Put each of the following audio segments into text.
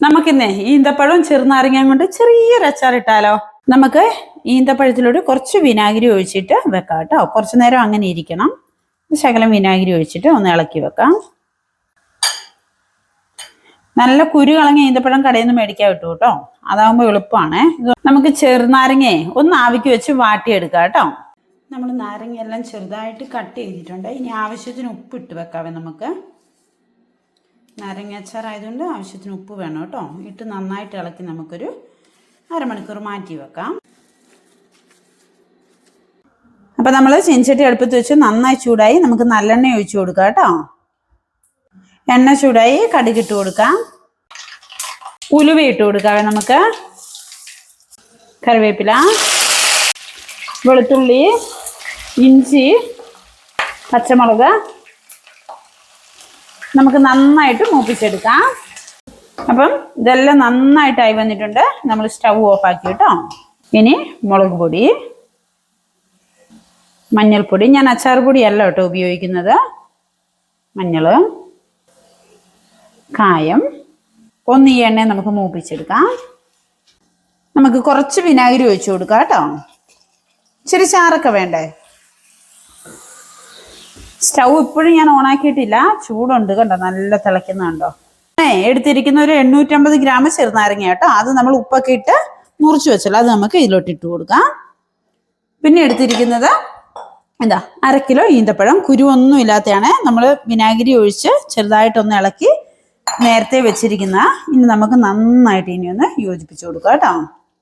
നമുക്കിന്നേ ഈന്തപ്പഴവും ചെറുനാരങ്ങയും കൊണ്ട് ചെറിയൊരു അച്ചാർ ഇട്ടാലോ? നമുക്ക് ഈന്തപ്പഴത്തിലൂടെ കുറച്ച് വിനാഗിരി ഒഴിച്ചിട്ട് വെക്കാം കേട്ടോ. കുറച്ച് നേരം അങ്ങനെ ഇരിക്കണം. ശകലം വിനാഗിരി ഒഴിച്ചിട്ട് ഒന്ന് ഇളക്കി വെക്കാം. നല്ല കുരു കളഞ്ഞ ഈന്തപ്പഴം കടയിൽ നിന്ന് മേടിക്കാൻ കിട്ടും കേട്ടോ. അതാകുമ്പോൾ എളുപ്പമാണ് നമുക്ക് ചെറുനാരങ്ങയെ ഒന്ന് ആവിക്ക് വെച്ച് വാട്ടിയെടുക്കാം കേട്ടോ. നമ്മൾ നാരങ്ങയെല്ലാം ചെറുതായിട്ട് കട്ട് ചെയ്തിട്ടുണ്ട്. ഇനി ആവശ്യത്തിന് ഉപ്പിട്ട് വെക്കാവേ നമുക്ക്. നാരങ്ങ അച്ചാർ ആയതുകൊണ്ട് ആവശ്യത്തിന് ഉപ്പ് വേണം കേട്ടോ. ഇട്ട് നന്നായിട്ട് ഇളക്കി നമുക്കൊരു അരമണിക്കൂർ മാറ്റി വെക്കാം. അപ്പം നമ്മൾ ചീൻചട്ടി അടുപ്പത്ത് വെച്ച് നന്നായി ചൂടായി നമുക്ക് നല്ലെണ്ണ ഒഴിച്ചു കൊടുക്കാം കേട്ടോ. എണ്ണ ചൂടായി കടുകിട്ട് കൊടുക്കാം. ഉലുവ ഇട്ട് കൊടുക്കാം നമുക്ക്. കറിവേപ്പില വെളുത്തുള്ളി ഇഞ്ചി പച്ചമുളക് നമുക്ക് നന്നായിട്ട് മൂപ്പിച്ചെടുക്കാം. അപ്പം ഇതെല്ലാം നന്നായിട്ടായി വന്നിട്ടുണ്ട്. നമ്മൾ സ്റ്റൗ ഓഫ് ആക്കി കേട്ടോ. ഇനി മുളക് പൊടി മഞ്ഞൾപ്പൊടി. ഞാൻ അച്ചാർ പൊടിയല്ല കേട്ടോ ഉപയോഗിക്കുന്നത്. മഞ്ഞൾ കായം. ഒന്ന് ഈ എണ്ണ നമുക്ക് മൂപ്പിച്ചെടുക്കാം. നമുക്ക് കുറച്ച് വിനാഗിരി ഒഴിച്ചു കൊടുക്കാം കേട്ടോ. ഇച്ചിരി ചാറൊക്കെ വേണ്ടേ? സ്റ്റൗ ഇപ്പോഴും ഞാൻ ഓണാക്കിയിട്ടില്ല. ചൂടുണ്ട് കണ്ടോ? നല്ല തിളയ്ക്കുന്നുണ്ടോ? എടുത്തിരിക്കുന്ന ഒരു എണ്ണൂറ്റമ്പത് ഗ്രാം ചെറുനാരങ്ങ കേട്ടോ. അത് നമ്മൾ ഉപ്പൊക്കെ ഇട്ട് മുറിച്ച് വെച്ചല്ലോ അത് നമുക്ക് ഇതിലോട്ട് ഇട്ട് കൊടുക്കാം. പിന്നെ എടുത്തിരിക്കുന്നത് എന്താ? അര കിലോ ഈന്തപ്പഴം. കുരുവൊന്നും ഇല്ലാത്തതാണ് നമ്മൾ വിനാഗിരി ഒഴിച്ച് ചെറുതായിട്ടൊന്ന് ഇളക്കി നേരത്തെ വെച്ചിരിക്കുന്ന ഇനി നമുക്ക് നന്നായിട്ട് ഇനി ഒന്ന് യോജിപ്പിച്ച് കൊടുക്കാം കേട്ടോ.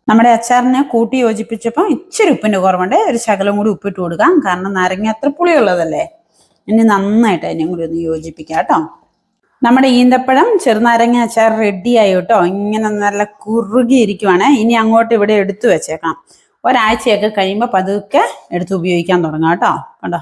നമ്മുടെ അച്ചാറിനെ കൂട്ടി യോജിപ്പിച്ചപ്പോൾ ഇച്ചിരി ഉപ്പിന്റെ കുറവുണ്ട്. ഒരു ശകലം കൂടി ഉപ്പിട്ട് കൊടുക്കാം. കാരണം നാരങ്ങ അത്ര പുളിയുള്ളതല്ലേ? ഇനി നന്നായിട്ട് അതിനെയും കൂടി ഒന്ന് യോജിപ്പിക്കാം കേട്ടോ. നമ്മുടെ ഈന്തപ്പഴം ചെറുനാരങ്ങ അച്ചാർ റെഡിയായി കേട്ടോ. ഇങ്ങനെ നല്ല കുറുകി ഇരിക്കുവാണ് ഇനി അങ്ങോട്ട് ഇവിടെ എടുത്തു വെച്ചേക്കാം ഒരാഴ്ചയൊക്കെ കഴിയുമ്പോൾ പതുക്കെ എടുത്ത് ഉപയോഗിക്കാൻ തുടങ്ങാം കേട്ടോ. കണ്ടോ?